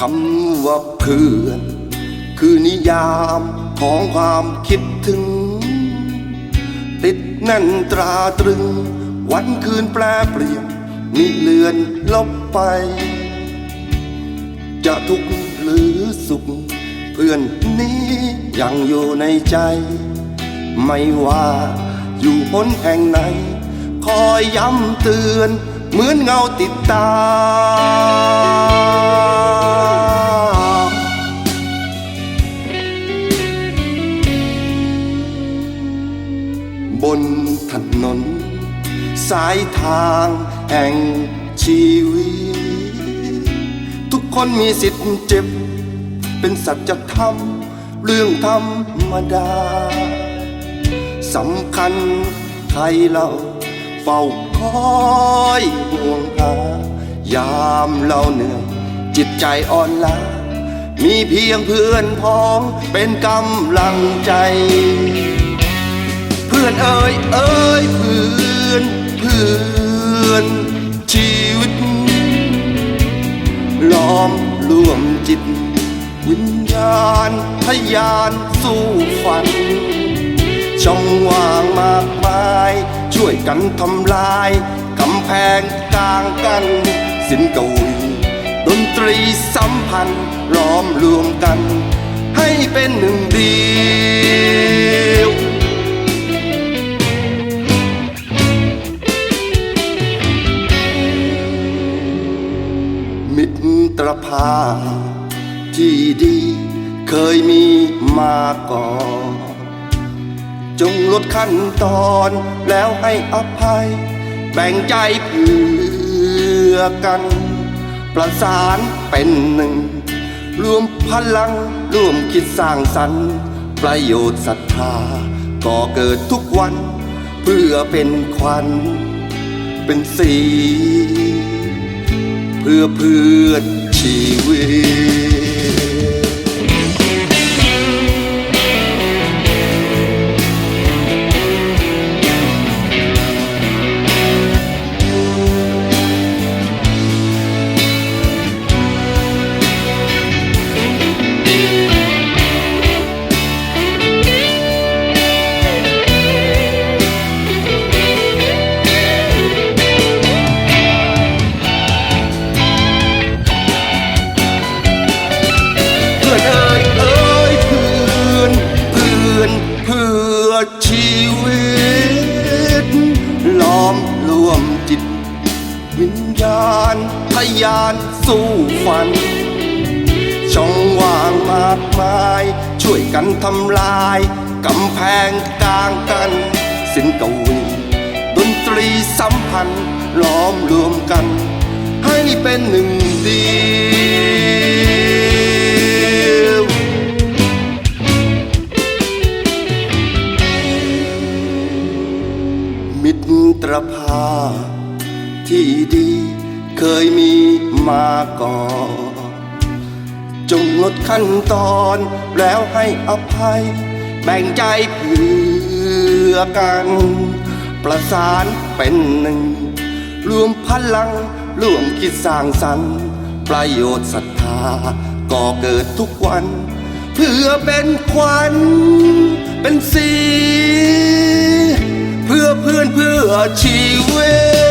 คำว่าเพื่อน คือนิยามของความคิดถึง ติดแน่นตราตรึง วันคืนแปรเปลี่ยนมิเลือนลบไป จะทุกข์หรือสุข เพื่อนนี้ยังอยู่ในใจ ไม่ว่าอยู่พ้นแห่งไหน คอยย้ำเตือน เหมือนเงาติดตาม ทางแห่งชีวิต ทุกคนมีสิทธิ์เจ็บ เป็นสัจธรรมเรื่องธรรมดาสำคัญใครเราเฝ้าคอยห่วงหายามเราเหนื่อยจิตใจอ่อนล้ามีเพียงเพื่อนพ้องเป็นกำลังใจ เพื่อนเอ่ยเอ่ย ทยานสู้ฝัน ช่องว่างมากมาย ช่วยกันทำลาย กำแพงกลางกัน สินกวีดนตรีสัมพันธ์ล้อมรวมกัน ให้เป็นหนึ่งเดียวมิตรภาพที่ดี เคยมีมาก่อนจงลดขั้นตอนแล้วให้อภัย แบ่งใจเพื่อกัน ประสานเป็นหนึ่ง รวมพลังร่วมคิดสร้างสรรค์ประโยชน์ศรัทธาก่อเกิดทุกวัน เพื่อเป็นควันเป็นสี เพื่อเพื่อนชีวิต รวมจิต วิญญาณทยานสู้ฝัน ช่องว่างมากมาย ช่วยกันทำลาย กำแพงกลางกันสินกวีดนตรีสัมพันธ์ล้อมรวมกัน ให้เป็นหนึ่งเดียว รภาพที่ดีเคยมีมาก่อนจงลดขั้นตอนแล้วให้อภัย แบ่งใจเพื่อกัน ประสานเป็นหนึ่ง รวมพลังร่วมคิดสร้างสรรค์ ประโยชน์ศรัทธาก่อเกิดทุกวัน เพื่อเป็นขวัญเป็นสี เพื่อนเพื่อชีวิต